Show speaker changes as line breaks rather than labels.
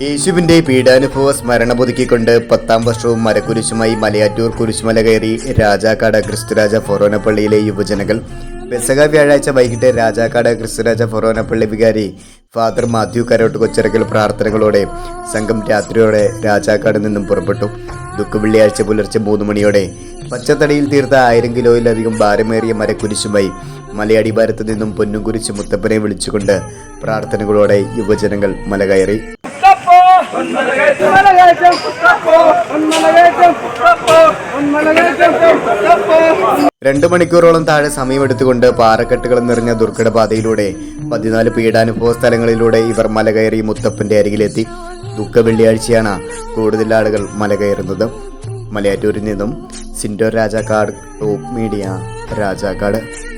യേശുവിന്റെ പീഡാനുഭവ സ്മരണ പുതുക്കിക്കൊണ്ട് പത്താം വർഷവും മരക്കുരിശുമായി മലയാറ്റൂർ കുരിശുമല കയറി രാജാക്കാട് ക്രിസ്തുരാജ ഫൊറോനപ്പള്ളിയിലെ യുവജനങ്ങൾ പെസക വ്യാഴാഴ്ച വൈകിട്ട് രാജാക്കാട് ക്രിസ്തുരാജ ഫൊറോനപ്പള്ളി വികാരി ഫാദർ മാത്യു കരോട്ട് കൊച്ചിറക്കൽ പ്രാർത്ഥനകളോടെ സംഘം രാത്രിയോടെ രാജാക്കാട് നിന്നും പുറപ്പെട്ടു. ദുഃഖ വെള്ളിയാഴ്ച പുലർച്ചെ മൂന്ന് മണിയോടെ പച്ചത്തടിയിൽ തീർത്ത ആയിരം കിലോയിലധികം ഭാരമേറിയ മരക്കുരിശുമായി മലയാടി ഭാരത്ത് നിന്നും പൊന്നുംകുരിശ് മുത്തപ്പനെ വിളിച്ചുകൊണ്ട് പ്രാർത്ഥനകളോടെ യുവജനങ്ങൾ മല കയറി. രണ്ടു മണിക്കൂറോളം താഴെ സമയമെടുത്തുകൊണ്ട് പാറക്കെട്ടുകൾ നിറഞ്ഞ ദുർഘടപാതയിലൂടെ പതിനാല് പീഡാനുഭവ സ്ഥലങ്ങളിലൂടെ ഇവർ മലകയറി മുത്തപ്പന്റെ അരികിലെത്തി. ദുഃഖ വെള്ളിയാഴ്ചയാണ് കൂടുതൽ ആളുകൾ മലകയറുന്നത് മലയാറ്റൂരിൽ നിന്നും സിൻഡോ രാജാക്കാട് ടോപ്പ് മീഡിയ രാജാക്കാട്.